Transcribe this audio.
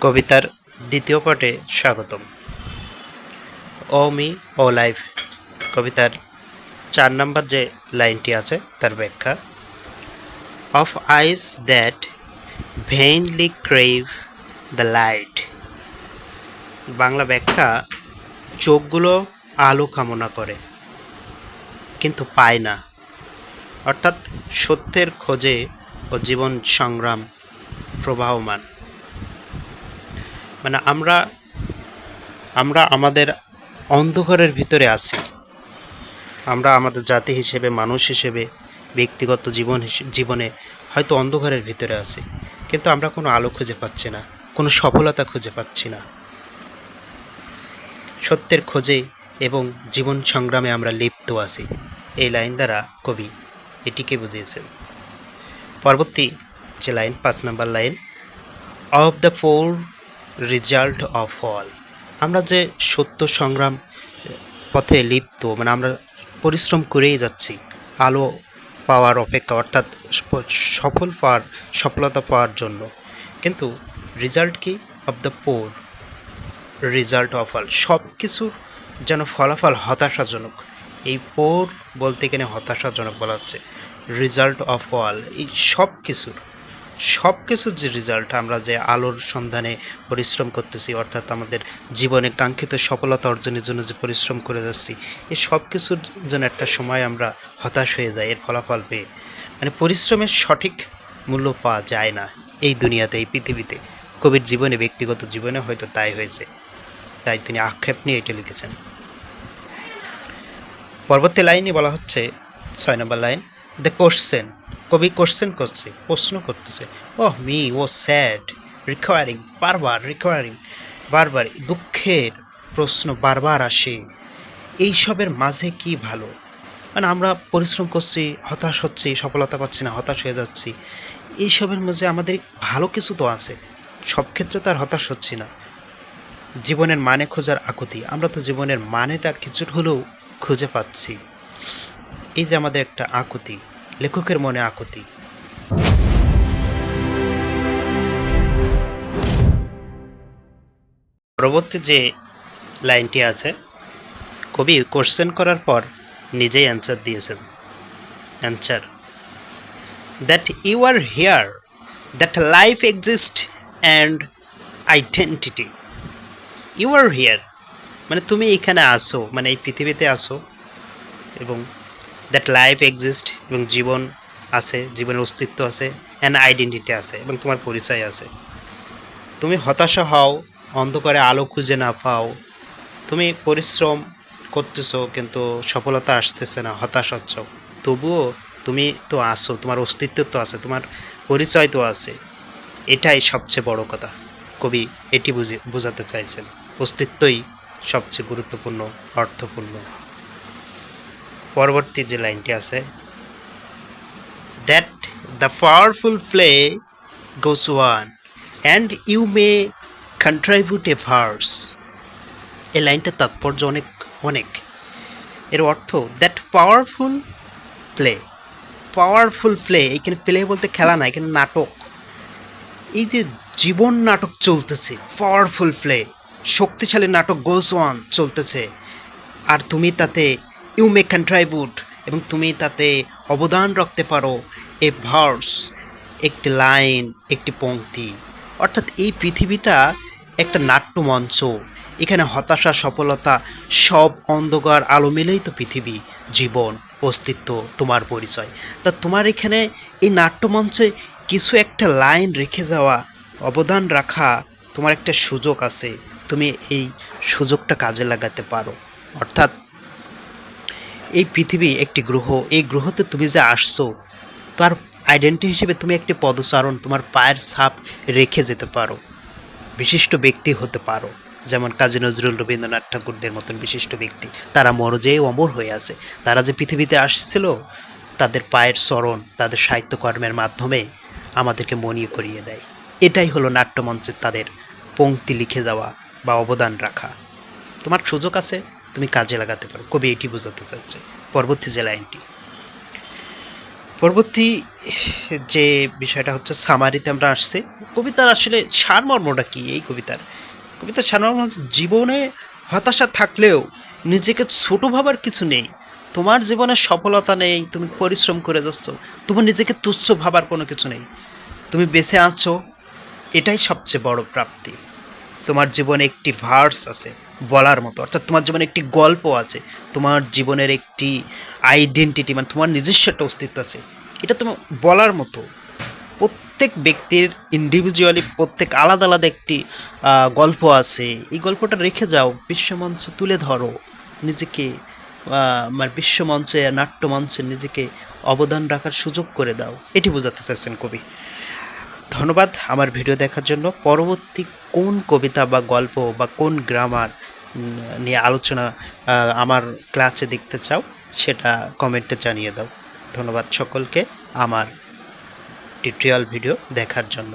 কবিতার দ্বিতীয় পাঠে স্বাগতম। ও মি ও লাইফ, কবিতার চার নম্বর যে লাইনটি আছে, তার ব্যাখ্যা। Of eyes that vainly crave the light. Bangla ব্যাখ্যা, চোখগুলো আলো কামনা করে, কিন্তু পায় না। অর্থাৎ সত্যের খোঁজে ও জীবন সংগ্রাম প্রবাহমান। মানে আমরা আমরা আমাদের অন্ধকারের ভিতরে আছি। আমরা আমাদের জাতি হিসেবে, মানুষ হিসেবে, ব্যক্তিগত জীবন জীবনে হয়তো অন্ধকারের ভিতরে আছি। কিন্তু আমরা কোনো আলো খুঁজে পাচ্ছি না, কোনো সফলতা খুঁজে পাচ্ছি না। সত্যের খোঁজে এবং জীবন সংগ্রামে আমরা লিপ্ত আছি। এই লাইন দ্বারা কবি এটিকে বুঝিয়েছেন। পরবর্তী যে লাইন, পাঁচ নম্বর line of the four result of all আমরা যে সত্য সংগ্রাম পথে লিপ্ত মানে আমরা পরিশ্রম করেই যাচ্ছি, আলো পাওয়ার অপেক্ষা, অর্থাৎ সফল পাওয়ার, সফলতা পাওয়ার জন্য। কিন্তু রেজাল্ট কি? Of the poor result of all সব কিছুর যেন ফলাফল হতাশাজনক। এই পোর বলতে গেলে হতাশাজনক বলা হচ্ছে। রেজাল্ট অফ অল এই সব কিছুর সব কিছুর যে রেজাল্ট আমরা যে আলোর সন্ধানে পরিশ্রম করতেছি, অর্থাৎ আমাদের জীবনে কাঙ্ক্ষিত সফলতা অর্জনের জন্য যে পরিশ্রম করে যাচ্ছি, এই সব কিছুর জন্য একটা সময় আমরা হতাশ হয়ে যাই, এর ফলাফল পেয়ে। মানে পরিশ্রমের সঠিক মূল্য পাওয়া যায় না এই দুনিয়াতে, এই পৃথিবীতে। কবির জীবনে, ব্যক্তিগত জীবনে হয়তো তাই হয়েছে। তাই তিনি আক্ষেপ নিয়ে এটা লিখেছেন। পরবর্তী লাইনে বলা হচ্ছে, ছয় নম্বর লাইন, দ্য কোশ্চেন কবি কোশ্চেন করছে, প্রশ্ন করতেছে। O me, O sad recurring বারবার রিকোয়ারিং বারবার, দুঃখের প্রশ্ন বারবার আসে। এইসবের মাঝে কি ভালো? মানে আমরা পরিশ্রম করছি, হতাশ হচ্ছি, সফলতা পাচ্ছি না, হতাশ হয়ে যাচ্ছি। এইসবের মাঝে আমাদের ভালো কিছু তো আছে। সব ক্ষেত্রে তো আর হতাশ হচ্ছি না। জীবনের মানে খোঁজার আকুতি। আমরা তো জীবনের মানেটা কিছু হলেও খুঁজে পাচ্ছি। এই যে আমাদের একটা আকুতি। লেখকের মনে আকুতি। পরবর্তী যে লাইনটি আছে, কবি কোশ্চেন করার পর নিজেই অ্যান্সার দিয়েছেন। Answer that you are here that life exist and identity you are here মানে তুমি এখানে আসো মানে এই পৃথিবীতে আসো এবং দ্যাট লাইফ এক্সিস্ট এবং জীবন আছে, জীবনের অস্তিত্ব আছে অ্যান্ড আইডেন্টিটি আছে এবং তোমার পরিচয় আছে। তুমি হতাশা হও, অন্ধকারে আলো খুঁজে না পাও। তুমি পরিশ্রম করতেছ কিন্তু সফলতা আসতেছে না, হতাশ হচ্ছ। তবুও তুমি তো আসো তোমার অস্তিত্ব তো আছে, তোমার পরিচয় তো আছে। এটাই সবচেয়ে বড় কথা। কবি এটি বুঝে, বোঝাতে চাইছেন। অস্তিত্বই সবচেয়ে গুরুত্বপূর্ণ, অর্থপূর্ণ। পরবর্তী যে লাইনটি আছে that the powerful play goes on and you may contribute a verse এই লাইনটার তাৎপর্য অনেক অনেক। এর অর্থ that powerful play powerful play এখানে প্লে বলতে খেলা না এখানে নাটক। এই যে জীবন নাটক চলতেছে পাওয়ারফুল প্লে শক্তিশালী নাটক গোস ওয়ান চলতেছে, আর তুমি তাতে ইউ মে কন্ট্রিবিউট এবং তুমি তাতে অবদান রাখতে পারো। এ ভার্স একটি লাইন একটি পংক্তি অর্থাৎ এই পৃথিবীটা একটা নাট্যমঞ্চ। এখানে হতাশা, সফলতা, সব অন্ধকার আলো মিলেই তো পৃথিবী, জীবন, অস্তিত্ব, তোমার পরিচয়। তা তোমার এখানে এই নাট্যমঞ্চে কিছু একটা লাইন রেখে যাওয়া, অবদান রাখা তোমার একটা সুযোগ আছে। তুমি এই সুযোগটা কাজে লাগাতে পারো। অর্থাৎ এই পৃথিবী একটি গ্রহ। এই গ্রহতে তুমি যে আসছো, তার আইডেন্টি হিসেবে তুমি একটি পদচারণ, তোমার পায়ের ছাপ রেখে যেতে পারো। বিশিষ্ট ব্যক্তি হতে পারো। যেমন কাজী নজরুল রবীন্দ্রনাথ ঠাকুরদের মতন বিশিষ্ট ব্যক্তি। তারা মরজে অমর হয়ে আছে। তারা যে পৃথিবীতে আসছিল, তাদের পায়ের চরণ, তাদের সাহিত্যকর্মের মাধ্যমে আমাদেরকে মনিয়ে করিয়ে দেয়। এটাই হলো নাট্যমঞ্চের তাদের পংক্তি লিখে দেওয়া বা অবদান রাখা। তোমার সুযোগ আছে? তুমি কাজে লাগাতে পারো। কবি এটি বোঝাতে চাচ্ছে। পরবর্তী যে লাইনটি। পরবর্তী যে বিষয়টা হচ্ছে সামারিতে আমরা আসছি। কবিতার আসলে সারমর্মটা কি এই কবিতার? কবিতার সারমর্ম হচ্ছে জীবনে হতাশা থাকলেও নিজেকে ছোট ভাবার কিছু নেই। তোমার জীবনে সফলতা নেই, তুমি পরিশ্রম করে যাচ্ছ তোমার নিজেকে তুচ্ছ ভাবার কোনো কিছু নেই। তুমি বেঁচে আছো, এটাই সবচেয়ে বড় প্রাপ্তি। তোমার জীবনে একটি ভার্স আছে। বলার মতো। অর্থাৎ তোমার জীবনে একটি গল্প আছে, তোমার জীবনের একটি আইডেন্টিটি মানে তোমার নিজস্ব একটা অস্তিত্ব আছে। এটা তোমার বলার মতো। প্রত্যেক ব্যক্তির ইন্ডিভিজুয়ালি প্রত্যেক আলাদা আলাদা একটি গল্প আছে। এই গল্পটা রেখে যাও, বিশ্বমঞ্চে তুলে ধরো। নিজেকে মানে বিশ্বমঞ্চে, নাট্যমঞ্চে নিজেকে অবদান রাখার সুযোগ করে দাও। এটি বোঝাতে চাইছেন কবি। ধন্যবাদ আমার ভিডিও দেখার জন্য। পরবর্তী কোন কবিতা বা গল্প বা কোন গ্রামার নিয়ে আলোচনা আমার ক্লাসে দেখতে চাও, সেটা কমেন্টে জানিয়ে দাও। ধন্যবাদ সকলকে আমার টিউটোরিয়াল ভিডিও দেখার জন্য।